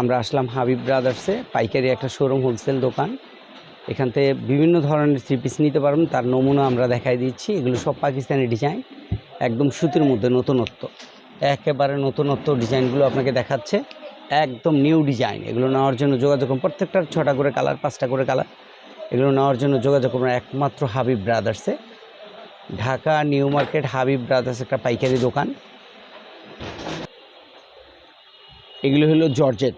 আমরা আসলাম হাবিব ব্রাদার্সে, পাইকারি একটা শোরুম হোলসেল দোকান। এখান থেকে বিভিন্ন ধরনের থ্রি পিস নিতে পারবেন, তার নমুনা আমরা দেখাই দিচ্ছি। এগুলো সব পাকিস্তানি ডিজাইন একদম সুতির মধ্যে নতুনত্ব। একেবারে নতুনত্ব ডিজাইনগুলো আপনাকে দেখাচ্ছে, একদম নিউ ডিজাইন এগুলো নেওয়ার জন্য যোগাযোগ করুন, প্রত্যেকটার ছটা করে কালার পাঁচটা করে কালার এগুলো নেওয়ার জন্য যোগাযোগ করুন একমাত্র Habib ব্রাদার্সে। Dhaka, New Market, Habib brothers একটা পাইকারি দোকান। এগুলো হলো জর্জেট।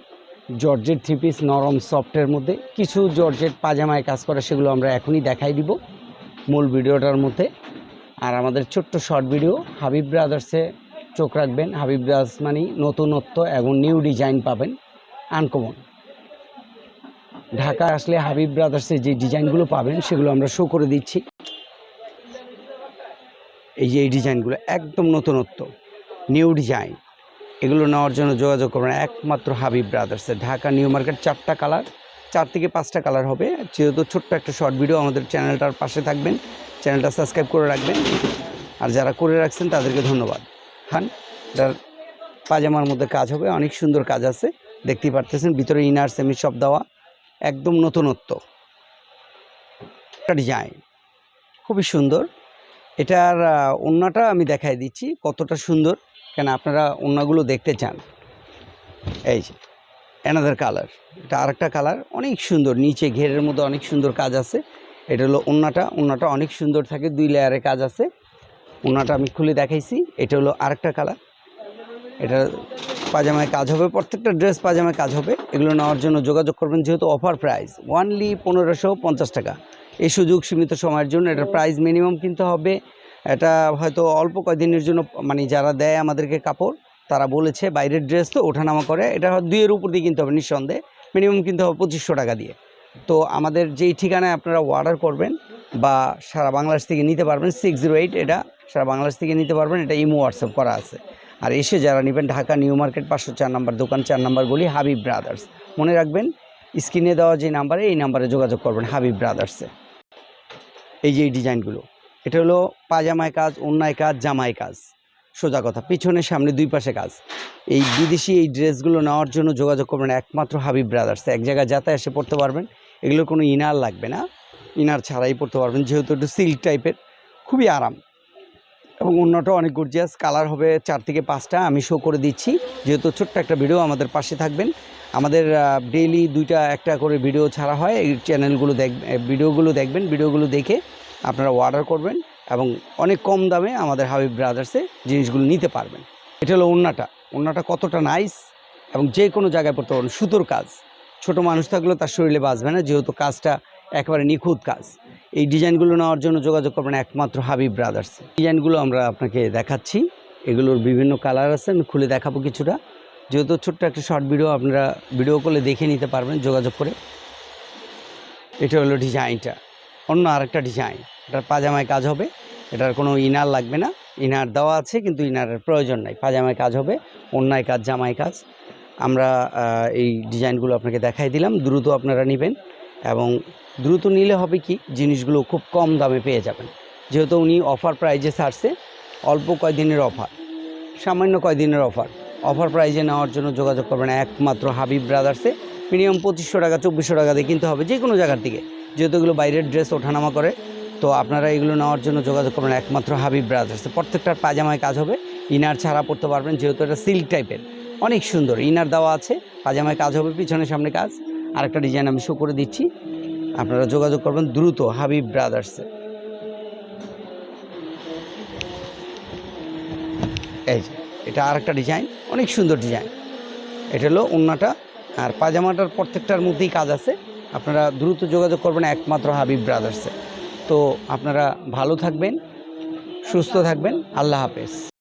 জর্জেট থ্রি পিস নরম সফটের মধ্যে কিছু জর্জেট পাজামায় কাজ করে সেগুলো আমরা এখনই দেখাই দিব মূল ভিডিওটার মধ্যে। আর আমাদের ছোট্ট শর্ট ভিডিও হাবিব ব্রাদার্সে চোখ রাখবেন। হাবিব ব্রাদার্স মানে নতুনত্ব এবং নিউ ডিজাইন পাবেন। আনকমন ঢাকা আসলে হাবিব ব্রাদার্সে যে ডিজাইনগুলো পাবেন, সেগুলো আমরা শো করে দিচ্ছি। এই যে এই ডিজাইনগুলো একদম নতুনত্ব নিউ ডিজাইন এগুলো নেওয়ার জন্য যোগাযোগ করবেন একমাত্র হাবিব ব্রাদার্সে ঢাকা, নিউ মার্কেট, চারটা কালার, চার থেকে পাঁচটা কালার হবে। যেহেতু ছোট্ট একটা শর্ট ভিডিও আমাদের চ্যানেলটার পাশে থাকবেন। চ্যানেলটা সাবস্ক্রাইব করে রাখবেন। আর যারা করে রাখছেন, তাদেরকে ধন্যবাদ। খান এটার পাজামার মধ্যে কাজ হবে, অনেক সুন্দর কাজ আছে। দেখতেই পারতেছেন, ভিতরে ইনার সেমি সব দেওয়া, একদম নতুনত্ব। একটা ডিজাইন খুবই সুন্দর। এটার ওড়নাটা আমি দেখাই দিচ্ছি, কতটা সুন্দর। কেন আপনারা ওড়নাগুলো দেখতে চান? এই যে অ্যানাদার কালার এটা আরেকটা কালার অনেক সুন্দর। নিচে ঘেরের মধ্যে অনেক সুন্দর কাজ আছে। এটা হলো ওড়নাটা ওড়নাটা অনেক সুন্দর থাকে, দুই লেয়ারে কাজ আছে। ওড়নাটা আমি খুলে দেখাইছি। এটা হলো আরেকটা কালার এটা পাজামায় কাজ হবে, প্রত্যেকটা ড্রেস পাজামায় কাজ হবে। এগুলো নেওয়ার জন্য যোগাযোগ করবেন, যেহেতু অফার প্রাইস ওয়ানলি পনেরোশো পঞ্চাশ টাকা। এই সুযোগ সীমিত সময়ের জন্য এটার প্রাইস মিনিমাম কিনতে হবে। এটা হয়তো অল্প কয়েকদিনের জন্য মানে যারা দেয় আমাদেরকে কাপড়, তারা বলেছে বাইরের ড্রেস তো ওঠানামা করে, এটা দুইয়ের উপর দিয়ে কিনতে হবে নিঃসন্দেহে মিনিমাম কিনতে হবে পঁচিশশো টাকা দিয়ে। তো আমাদের যেই ঠিকানায় আপনারা অর্ডার করবেন বা সারা বাংলাদেশ থেকে নিতে পারবেন সিক্স জিরো এইট এটা সারা বাংলাদেশ থেকে নিতে পারবেন, এটা ইমো হোয়াটসঅ্যাপ করা আছে। আর এসে যারা নেবেন ঢাকা নিউ মার্কেট, পাঁচশো চার নাম্বার দোকান, চার নাম্বার গলি, হাবিব ব্রাদার্স। মনে রাখবেন, স্ক্রিনে দেওয়া যে নাম্বারে, এই নাম্বারে যোগাযোগ করবেন হাবিব ব্রাদার্সে। এই যে এই ডিজাইনগুলো। এটা হলো পাজামায় কাজ অন্যায় কাজ, জামায় কাজ। সোজা কথা, পিছনে, সামনে, দুই পাশে কাজ। এই বিদেশি এই ড্রেসগুলো নেওয়ার জন্য যোগাযোগ করবেন একমাত্র হাবিব ব্রাদার্স। এক জায়গায় যাতায়াত এসে পড়তে পারবেন, এগুলোর কোনো ইনার লাগবে না। ইনার ছাড়াই পড়তে পারবেন, যেহেতু একটু সিল্ক টাইপের, খুবই আরাম। এবং অন্যটা অনেক গর্জিয়াস কালার হবে চার থেকে পাঁচটা, আমি শো করে দিচ্ছি। যেহেতু ছোট্ট একটা ভিডিও আমাদের পাশে থাকবেন। আমাদের ডেইলি দুইটা একটা করে ভিডিও ছাড়া হয়, এই চ্যানেলগুলো দেখ ভিডিওগুলো দেখবেন ভিডিওগুলো দেখে আপনারা অর্ডার করবেন এবং অনেক কম দামে আমাদের হাবিব ব্রাদার্সে জিনিসগুলো নিতে পারবেন। এটা হলো ওন্নাটা ওন্নাটা কতটা নাইস এবং যে কোনো জায়গায় পড়তে পারবেন। সুতোর কাজ। ছোট মানুষ থাকলেও তার শরীরে বাঁচবে না, যেহেতু কাজটা একেবারে নিখুঁত কাজ। এই ডিজাইনগুলো নেওয়ার জন্য যোগাযোগ করবেন একমাত্র হাবিব ব্রাদার্স ডিজাইনগুলো আমরা আপনাকে দেখাচ্ছি। এগুলোর বিভিন্ন কালার আছে, আমি খুলে দেখাবো কিছুটা। যেহেতু ছোট্ট একটা শর্ট ভিডিও আপনারা ভিডিও করলে দেখে নিতে পারবেন যোগাযোগ করে। এটা হলো ডিজাইনটা অন্য আরেকটা ডিজাইন এটার পাজামায় কাজ হবে। এটার কোনো ইনার লাগবে না। ইনার দেওয়া আছে, কিন্তু ইনারের প্রয়োজন নাই। পাজামায় কাজ হবে, অন্যায় কাজ, জামায় কাজ। আমরা এই ডিজাইনগুলো আপনাকে দেখাই দিলাম। দ্রুত আপনারা নেবেন এবং দ্রুত নিলে হবে কি? জিনিসগুলো খুব কম দামে পেয়ে যাবেন। যেহেতু উনি অফার প্রাইজে ছাড়ছে, অল্প কয়দিনের অফার সামান্য কয়দিনের অফার অফার প্রাইজে নেওয়ার জন্য যোগাযোগ করবেন একমাত্র হাবিব ব্রাদার্সে মিনিমাম পঁচিশশো টাকা, চব্বিশশো টাকা দিয়ে কিনতে হবে যে কোনো জায়গার থেকে যেহেতু এগুলো বাইরের ড্রেস ওঠানামা করে, তো আপনারা এগুলো নেওয়ার জন্য যোগাযোগ করবেন একমাত্র হাবিব ব্রাদার্সে প্রত্যেকটার পাজামায় কাজ হবে, ইনার ছাড়া পড়তে পারবেন, যেহেতু এটা সিল্ক টাইপের অনেক সুন্দর, ইনার দেওয়া আছে, পাজামায় কাজ হবে, পিছনে সামনে কাজ। আরেকটা ডিজাইন আমি শো করে দিচ্ছি, আপনারা যোগাযোগ করবেন দ্রুত হাবিব ব্রাদার্সে এই যে, এটা আরেকটা ডিজাইন অনেক সুন্দর ডিজাইন এটা হলো ওন্নাটা, আর পাজামাটার প্রত্যেকটার মধ্যেই কাজ আছে। আপনারা দ্রুত যোগাযোগ করবেন একমাত্র হাবিব ব্রাদার্সে তো আপনারা ভালো থাকবেন, সুস্থ থাকবেন, আল্লাহ হাফেজ।